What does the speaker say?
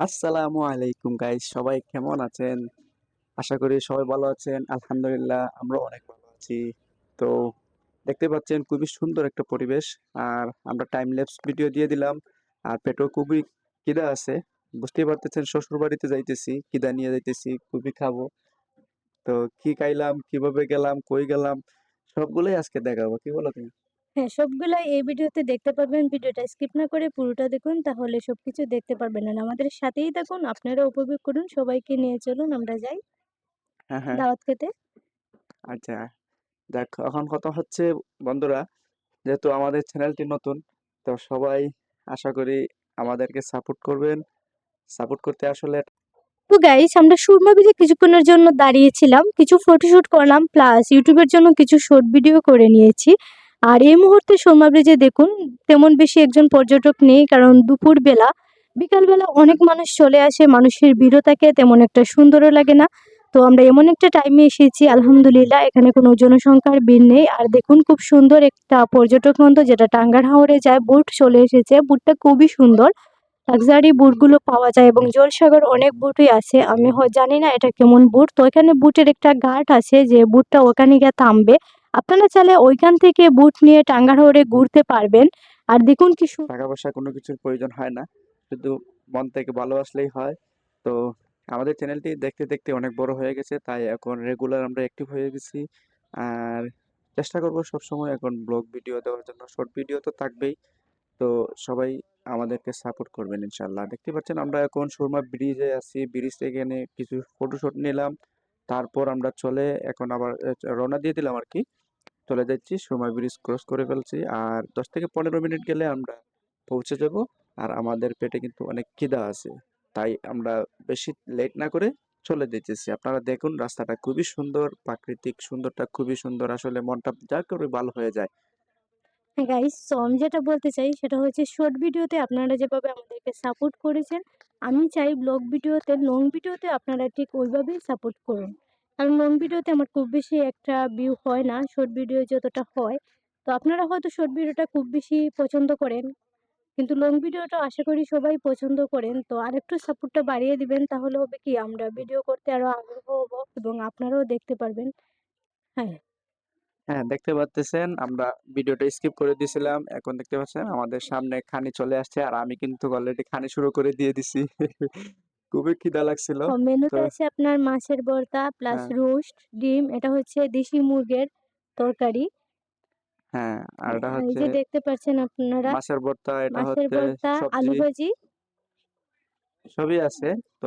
আসসালামু আলাইকুম গাইস সবাই কেমন আছেন? আশা করি সবাই ভালো আছেন। আলহামদুলিল্লাহ আমরা অনেক ভালো আছি। তো দেখতে পাচ্ছেন, খুবই সুন্দর একটা পরিবেশ। আর আমরা টাইম ল্যাপস ভিডিও দিয়ে দিলাম। আর পেটও খুবই কিদা আছে? বুঝতেই পারতেছেন শ্বশুর বাড়িতে যাইতেছি কিদা নিয়ে যাইতেছি খুবই খাব। তো কি খাইলাম, কীভাবে গেলাম, কই গেলাম, সবগুলোই আজকে দেখাবো। কি বলো তুমি? হ্যাঁ, সবগুলাই এই ভিডিওতে দেখতে পারবেন। ভিডিওটা স্কিপ না করে পুরোটা দেখুন তাহলে সবকিছু দেখতে পারবেন। আর আমাদের সাথেই থাকুন, আপনারা উপভোগ করুন। সবাইকে নিয়ে চলুন আমরা যাই হ্যাঁ হ্যাঁ দাওয়াত খেতে। আচ্ছা দেখ এখন কথা হচ্ছে বন্ধুরা যেহেতু আমাদের চ্যানেলটি নতুন তো সবাই আশা করি আমাদেরকে সাপোর্ট করবেন সাপোর্ট করতে আসলে তো গাইস আমরা সুরমা বিচে কিছুক্ষণের জন্য দাঁড়িয়েছিলাম। কিছু ফটোশুট করলাম প্লাস ইউটিউবের জন্য কিছু শর্ট ভিডিও করে নিয়েছি। আর এই মুহূর্তে সুরমা ব্রিজে দেখুন, তেমন বেশি একজন পর্যটক নেই, কারণ দুপুরবেলা, বিকালবেলা অনেক মানুষ চলে আসে, মানুষের ভিড়ও থাকে, তেমন একটা সুন্দরও লাগে না। তো আমরা এমন একটা টাইমে এসেছি, আলহামদুলিল্লাহ, এখানে কোনো জনসংখ্যার ভিড় নেই। আর দেখুন খুব সুন্দর একটা পর্যটক মন্দির, যেটা টাঙ্গার হাওরে যায়, বোট চলে এসেছে। বোটটা খুবই সুন্দর লাক্সারি বুটগুলো পাওয়া যায় এবং জলসাগর অনেক বুটই আছে। আমি জানি না এটা কেমন বুট। তো এখানে বুটের একটা গার্ড আছে, যে বুটটা ওখানে গিয়ে থামবে। আপনারা চাইলে ওইখান থেকে বুট নিয়ে টাঙ্গার টাঙ্গারহরে ঘুরতে পারবেন। আর দেখুন কি টাকা পয়সা কোনো কিছুর প্রয়োজন হয় না। শুধু মন থেকে ভালোবাসলেই হয়। তো আমাদের চ্যানেলটি দেখতে দেখতে অনেক বড় হয়ে গেছে, তাই এখন রেগুলার আমরা অ্যাক্টিভ হয়ে গেছি। আর চেষ্টা করব সবসময় এখন ব্লগ ভিডিও দেওয়ার জন্য। শর্ট ভিডিও তো থাকবেই। তো সবাই আমাদেরকে সাপোর্ট করবেন ইনশাল্লাহ দেখতে পাচ্ছেন আমরা এখন সুরমা ব্রিজে আছি। ব্রিজ থেকে এনে কিছু ফটোশুট নিলাম। তারপর আমরা চলে এখন আবার রওনা দিয়ে দিলাম আর কি। চলে যাচ্ছি, সময় ব্রিজ ক্রস করে ফেলছি। আর দশ থেকে পনেরো মিনিট গেলে আমরা পৌঁছে যাব। আর আমাদের পেটে কিন্তু অনেক খিদা আছে। তাই আমরা বেশি লেট না করে চলে যেতেছি। আপনারা দেখুন, রাস্তাটা খুবই সুন্দর, প্রাকৃতিক সুন্দরটা খুবই সুন্দর। আসলে মনটা যা করে ভালো হয়ে যায়। হ্যাঁ আমি যেটা বলতে চাই, সেটা হচ্ছে শর্ট ভিডিওতে আপনারা যেভাবে আমাদেরকে সাপোর্ট করেছেন, আমি চাই ব্লগ ভিডিওতে লং ভিডিওতে আপনারা ঠিক ওইভাবেই সাপোর্ট করুন। কারণ লং ভিডিওতে আমার খুব বেশি একটা ভিউ হয় না শর্ট ভিডিও যতটা হয়। তো আপনারা হয়তো শর্ট ভিডিওটা খুব বেশি পছন্দ করেন, কিন্তু লং ভিডিওটা আশা করি সবাই পছন্দ করেন। তো আরেকটু সাপোর্টটা বাড়িয়ে দিবেন, তাহলে হবে কি আমরা ভিডিও করতে আরও আগ্রহ হব এবং আপনারাও দেখতে পারবেন। হ্যাঁ। হ্যাঁ দেখতে পাচ্ছেন আমরা ভিডিওটা স্কিপ করে দিয়েছিলাম এখন দেখতে পাচ্ছেন আমাদের সামনে খানি চলে আসছে, আর আমি কিন্তু অলরেডি খানি শুরু করে দিয়ে দিছি। খুবই খিদা লাগছিল। মেনুতে আছে আপনার মাছের ভর্তা প্লাস রোস্ট ডিম এটা হচ্ছে দেশি মুরগের তরকারি। হ্যাঁ আর এটা হচ্ছে যে দেখতে পাচ্ছেন আপনারা মাছের ভর্তা এটা হচ্ছে আলু ভাজি। সবই আছে। তো